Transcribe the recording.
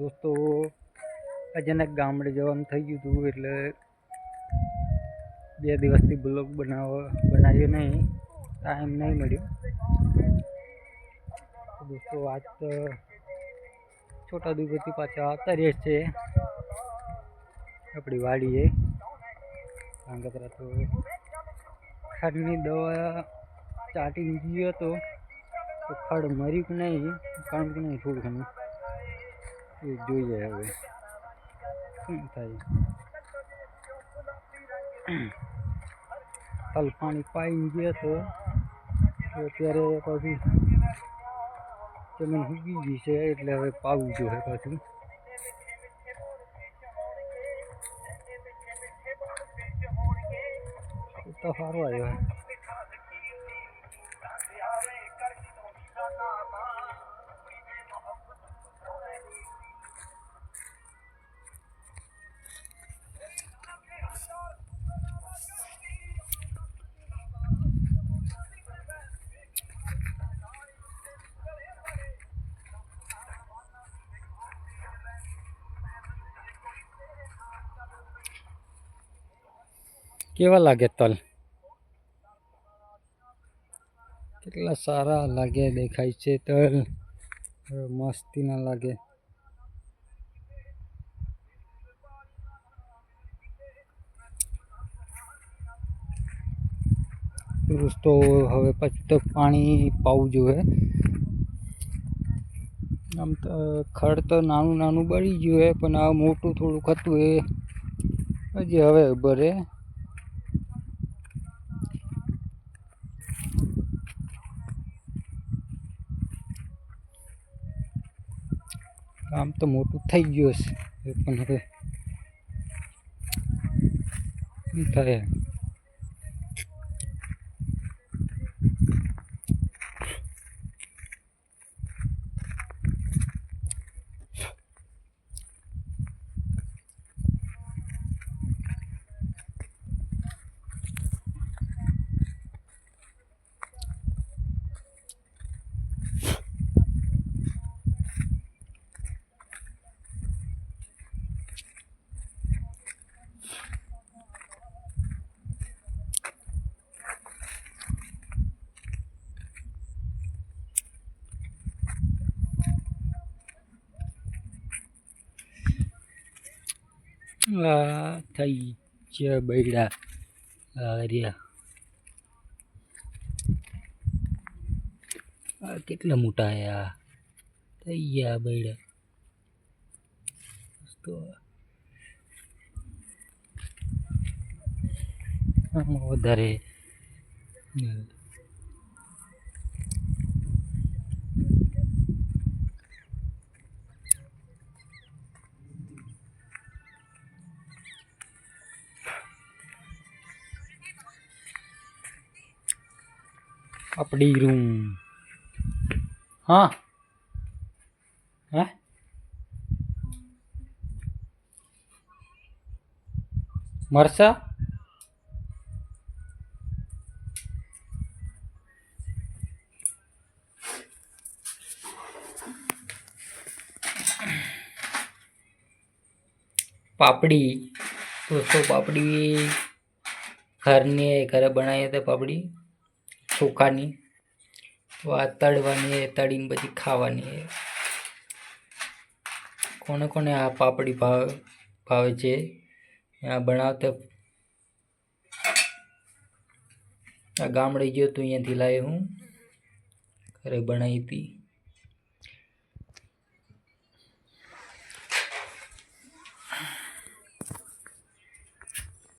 દોસ્તો, અચાનક ગામડે જવાનું થઈ ગયું હતું એટલે બે દિવસથી બ્લોગ બનાવ, બનાવ્યો નહીં. ટાઈમ નહીં મળ્યો. દોસ્તો, આજ તો છોટા દિવસથી પાછા આવતા રહે છે. આપણી વાડીએ. કાંગતરા તો ખાડની દવા ચાટીને ગયો હતો તો ખડ મર્યું કે નહીં? કારણ કે નહીં, થોડું ઘણું. એ જોઈએ હવે. શું થાય. તલ પાણી પાઈ ગયો તો અત્યારે પાછું જમીન ઉગી ગઈ છે એટલે હવે પાવું જોઈએ પાછું. તો સારું આવ્યો. કેવા લાગે તલ? કેટલા સારા લાગે, દેખાય છે તલ. મસ્તી ના લાગે. દોસ્તો હવે પછી તો પાણી પાવું જોઈએ. આમ તો ખડ તો નાનું નાનું બળી ગયું હે, પણ આ મોટું થોડુંક હતું એ. હજી હવે ભરે આમ તો મોટું થઈ ગયું છે પણ હવે શું થાય? થઈ છે બૈડા આ રહ્યા આ કેટલા મોટા હે આ થઈ ગયા બૈડા તો આમાં વધારે આપણી રૂમ. હા. હે? મરસા? પાપડી. દોસ્તો પાપડી? ઘરને ઘરે બનાવી હતી પાપડી? ચોખાની તો આ તળવાની એ, તળીને પછી ખાવાની એ. કોને કોને આ પાપડી ભાવે ભાવે છે? આ બનાવતા આ ગામડે ગયો તો અહીંયાથી લાવ્યો હું. ઘરે બનાવી હતી.